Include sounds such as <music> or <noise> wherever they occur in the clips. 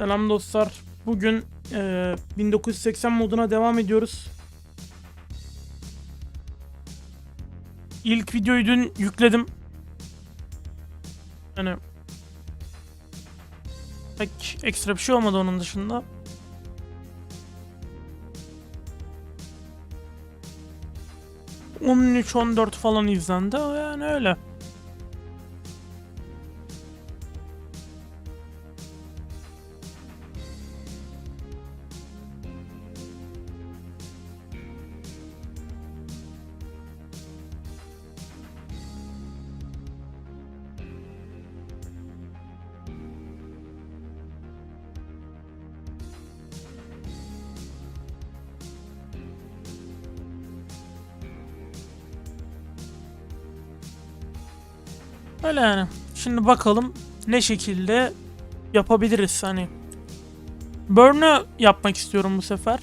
Selam dostlar. Bugün eee, 1980 moduna devam ediyoruz. İlk videoyu dün yükledim. Hani pek ekstra bir şey olmadı onun dışında. ...13-14 falan izlendi. Yani öyle. Öyle yani. Şimdi bakalım ne şekilde yapabiliriz hani. Burn'u yapmak istiyorum bu sefer.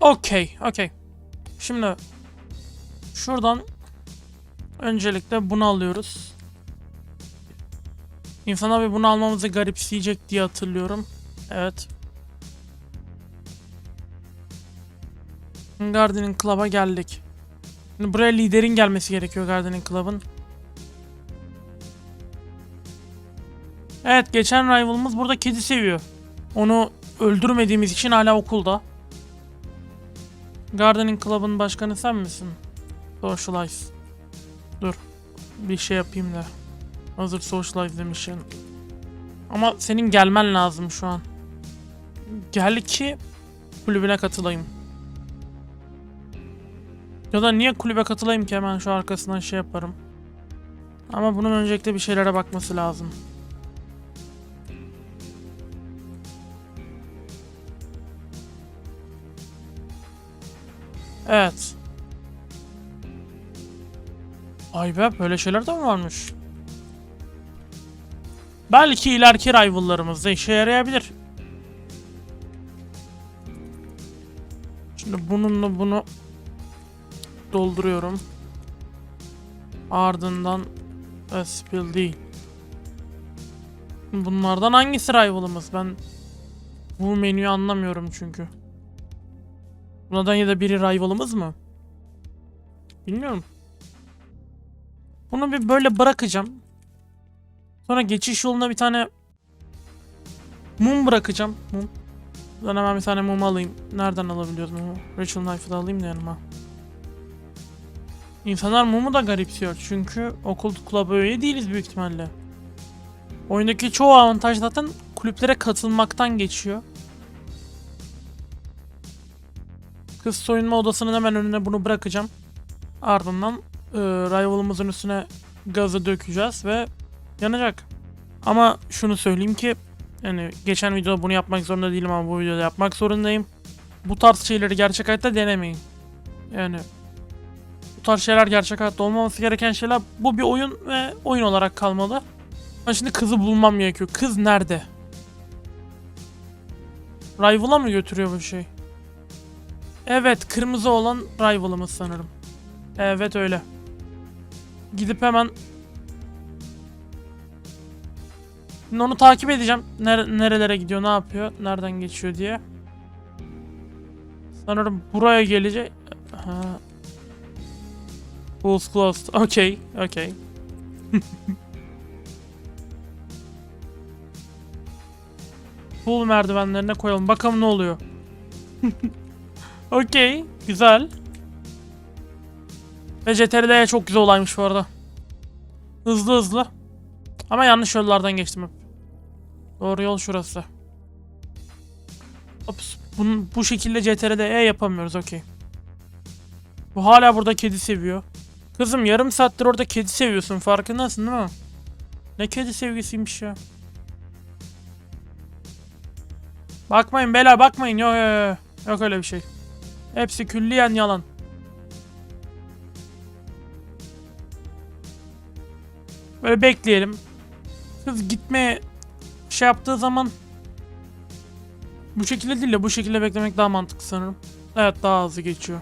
Okey, okey. Şimdi şuradan öncelikle bunu alıyoruz. İnsanlar bir bunu almamızı garipseyecek diye hatırlıyorum. Evet. Gardening Club'a geldik. Şimdi buraya liderin gelmesi gerekiyor Gardening Club'ın. Evet geçen rival'ımız burada kedi seviyor. Onu öldürmediğimiz için hala okulda. Gardening Club'ın başkanı sen misin? Socialize. Dur. Bir şey yapayım da. Hazır socialize demişsin. Ama senin gelmen lazım şu an. Gel ki kulübüne katılayım. Ya da niye kulübe katılayım ki hemen şu arkasından şey yaparım. Ama bunun öncelikle bir şeylere bakması lazım. Evet. Ay be böyle şeyler de mi varmış? Belki ileriki rival'larımızda işe yarayabilir. Şimdi bununla bunu dolduruyorum. Ardından Espil değil. Bunlardan hangisi rival'ımız? Ben bu menüyü anlamıyorum çünkü. Bunlardan ya da biri rival'ımız mı? Bilmiyorum. Bunu bir böyle bırakacağım. Sonra geçiş yoluna bir tane mum bırakacağım. Mum. Ben hemen bir tane mum alayım. Nereden alabiliyoruz mumu? Rachel Knife'ı da alayım da yanıma. İnsanlar mumu da garipsiyor çünkü okul kulübü üye değiliz büyük ihtimalle. Oyundaki çoğu avantaj zaten kulüplere katılmaktan geçiyor. Kız soyunma odasının hemen önüne bunu bırakacağım. Ardından e, rival'ımızın üstüne gazı dökeceğiz ve yanacak. Ama şunu söyleyeyim ki yani geçen videoda bunu yapmak zorunda değilim ama bu videoda yapmak zorundayım. Bu tarz şeyleri gerçek hayatta denemeyin. Yani bu tarz şeyler gerçek hayatta olmaması gereken şeyler. Bu bir oyun ve oyun olarak kalmalı. Ben şimdi kızı bulmam gerekiyor. Kız nerede? Rival'a mı götürüyor bu şey? Evet, kırmızı olan rival'ımız sanırım. Evet öyle. Gidip hemen Şimdi onu takip edeceğim. Nere- nerelere gidiyor, ne yapıyor, nereden geçiyor diye. Sanırım buraya gelecek. Ha. Pools closed. Okay, okay. <laughs> Pool merdivenlerine koyalım. Bakalım ne oluyor. <laughs> okay, güzel. Ve CTRL'ye çok güzel olaymış bu arada. Hızlı hızlı. Ama yanlış yollardan geçtim hep. Doğru yol şurası. Ops. Bunu, bu şekilde CTRL'de E yapamıyoruz. Okey. Bu hala burada kedi seviyor. Kızım yarım saattir orada kedi seviyorsun. Farkındasın değil mi? Ne kedi sevgisiymiş ya. Bakmayın beyler bakmayın. Yok yok yok. Yok öyle bir şey. Hepsi külliyen yalan. Böyle bekleyelim. Kız gitmeye şey yaptığı zaman bu şekilde değil de bu şekilde beklemek daha mantıklı sanırım. Evet daha hızlı geçiyor.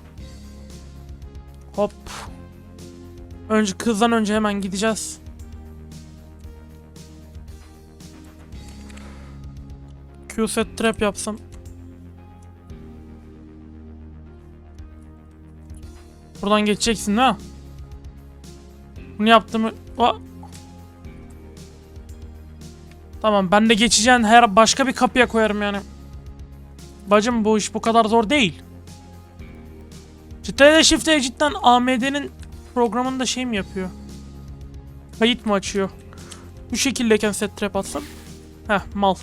Önce kızdan önce hemen gideceğiz. Q-set trap yapsam. Buradan geçeceksin mi? Bunu yaptığımı... O- Tamam ben de geçeceğin her başka bir kapıya koyarım yani. Bacım bu iş bu kadar zor değil. Ctrl Shift'e cidden AMD'nin programında şey mi yapıyor? Kayıt mı açıyor? Bu şekildeyken set trap atsam. Heh mal.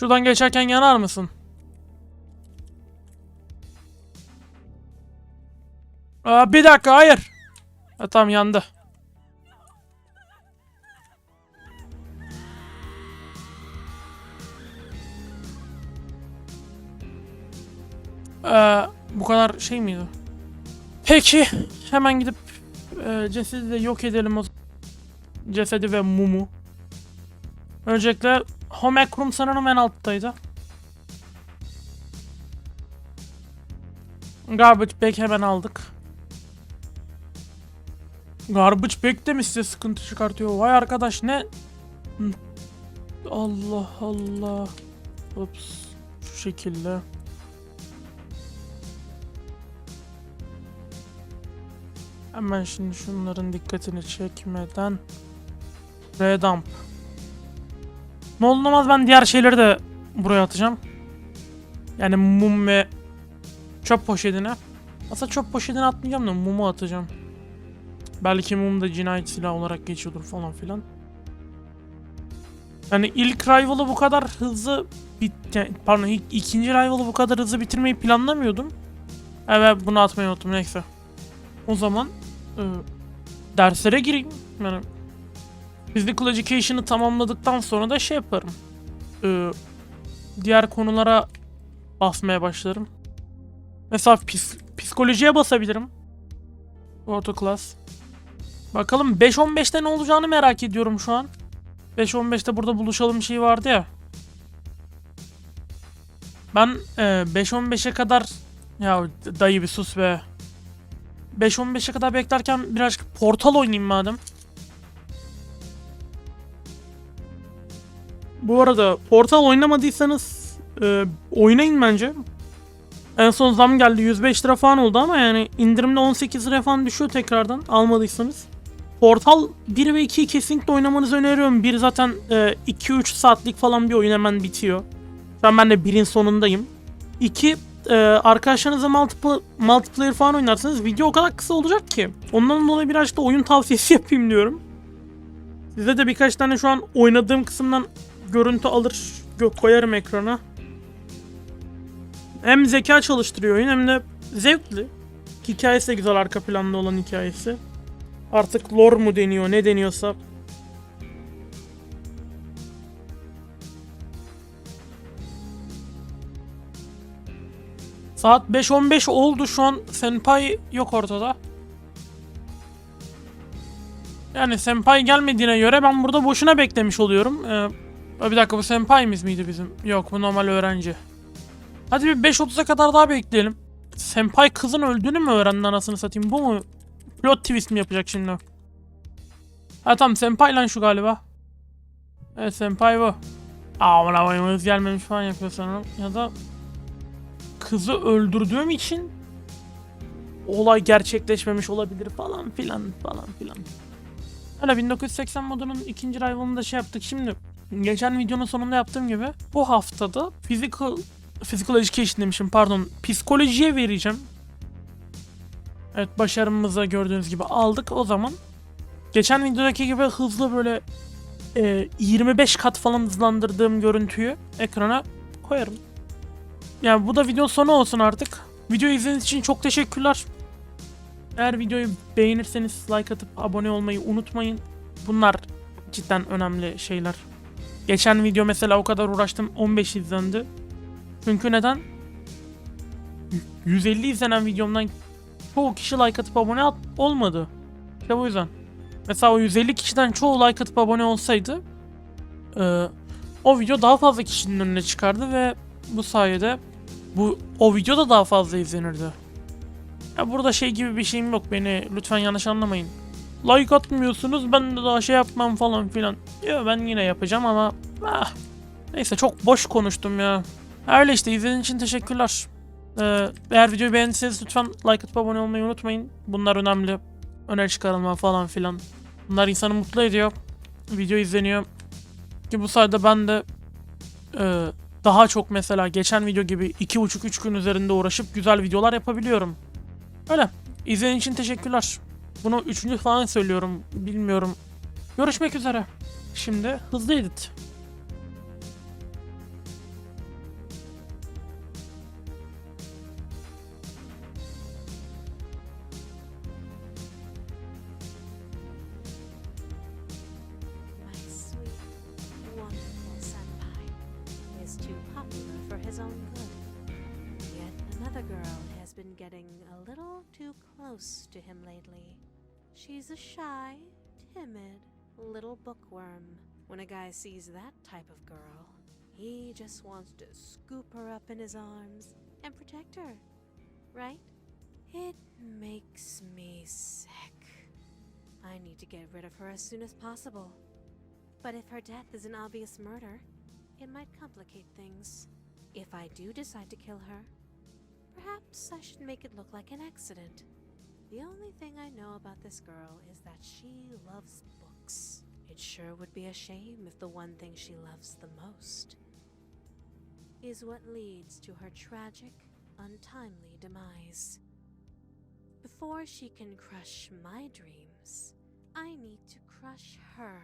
Şuradan geçerken yanar mısın? Aa, bir dakika hayır. Ha, tamam yandı. Ee, bu kadar şey miydi? Peki hemen gidip e, cesedi de yok edelim o. Cesedi ve mumu. Öncelikle Home Room sanırım en alttaydı. Garbage bag hemen aldık. Garbage bag de mi size sıkıntı çıkartıyor? Vay arkadaş ne? Allah Allah. Ups. Şu şekilde. Hemen şimdi şunların dikkatini çekmeden Redump. Ne olmaz ben diğer şeyleri de buraya atacağım. Yani mum ve çöp poşetine. Aslında çöp poşetine atmayacağım da mumu atacağım. Belki mum da cinayet silahı olarak geçiyordur falan filan. Yani ilk Rival'ı bu kadar hızlı bit yani pardon ilk, ikinci Rival'ı bu kadar hızlı bitirmeyi planlamıyordum. Evet bunu atmayı unuttum neyse. O zaman e, derslere gireyim. Yani Physical Education'ı tamamladıktan sonra da şey yaparım. E, diğer konulara basmaya başlarım. Mesela psikolojiye basabilirim. Orta class. Bakalım 5-15'te ne olacağını merak ediyorum şu an. 5-15'te burada buluşalım şey vardı ya. Ben e, 5-15'e kadar ya dayı bir sus be. 5-15'e kadar beklerken birazcık portal oynayayım madem. Bu arada portal oynamadıysanız e, oynayın bence. En son zam geldi 105 lira falan oldu ama yani indirimde 18 lira falan düşüyor tekrardan almadıysanız. Portal 1 ve 2'yi kesinlikle oynamanızı öneriyorum. 1 zaten e, 2-3 saatlik falan bir oyun hemen bitiyor. Şu an ben de 1'in sonundayım. 2 e, arkadaşlarınızla multiple, multiplayer falan oynarsanız video o kadar kısa olacak ki. Ondan dolayı birazcık da oyun <laughs> tavsiyesi yapayım diyorum. Size de birkaç tane şu an oynadığım kısımdan görüntü alır koyarım ekrana. Hem zeka çalıştırıyor oyun hem de zevkli. Hikayesi de güzel arka planda olan hikayesi. Artık lore mu deniyor ne deniyorsa. Saat 5.15 oldu şu an Senpai yok ortada. Yani Senpai gelmediğine göre ben burada boşuna beklemiş oluyorum. Ee, bir dakika bu Senpai'miz miydi bizim? Yok bu normal öğrenci. Hadi bir 5.30'a kadar daha bekleyelim. Senpai kızın öldüğünü mü öğrendi anasını satayım? Bu mu? Plot twist mi yapacak şimdi? Ha tamam Senpai lan şu galiba. Evet Senpai bu. Aman hız gelmemiş falan yapıyor sanırım. Ya da kızı öldürdüğüm için olay gerçekleşmemiş olabilir falan filan falan filan. Hala 1980 modunun ikinci rivalını da şey yaptık. Şimdi geçen videonun sonunda yaptığım gibi bu haftada physical physical education demişim pardon psikolojiye vereceğim. Evet başarımızı gördüğünüz gibi aldık o zaman. Geçen videodaki gibi hızlı böyle e, 25 kat falan hızlandırdığım görüntüyü ekrana koyarım. Yani bu da video sonu olsun artık. Video izlediğiniz için çok teşekkürler. Eğer videoyu beğenirseniz like atıp abone olmayı unutmayın. Bunlar cidden önemli şeyler. Geçen video mesela o kadar uğraştım 15 izlendi. Çünkü neden? 150 izlenen videomdan çoğu kişi like atıp abone at- olmadı. İşte bu yüzden. Mesela o 150 kişiden çoğu like atıp abone olsaydı e, o video daha fazla kişinin önüne çıkardı ve bu sayede bu o video da daha fazla izlenirdi. Ya burada şey gibi bir şeyim yok beni lütfen yanlış anlamayın. Like atmıyorsunuz ben de daha şey yapmam falan filan. Ya ben yine yapacağım ama ah, neyse çok boş konuştum ya. Öyle işte izlediğiniz için teşekkürler. Ee, eğer videoyu beğendiyseniz lütfen like atıp abone olmayı unutmayın. Bunlar önemli. Öner çıkarılma falan filan. Bunlar insanı mutlu ediyor. Video izleniyor. Ki bu sayede ben de e, daha çok mesela geçen video gibi 2,5-3 gün üzerinde uğraşıp güzel videolar yapabiliyorum. Öyle. İzlediğiniz için teşekkürler. Bunu üçüncü falan söylüyorum. Bilmiyorum. Görüşmek üzere. Şimdi hızlı edit. Getting a little too close to him lately. She's a shy, timid little bookworm. When a guy sees that type of girl, he just wants to scoop her up in his arms and protect her. Right? It makes me sick. I need to get rid of her as soon as possible. But if her death is an obvious murder, it might complicate things. If I do decide to kill her, perhaps I should make it look like an accident. The only thing I know about this girl is that she loves books. It sure would be a shame if the one thing she loves the most is what leads to her tragic, untimely demise. Before she can crush my dreams, I need to crush her.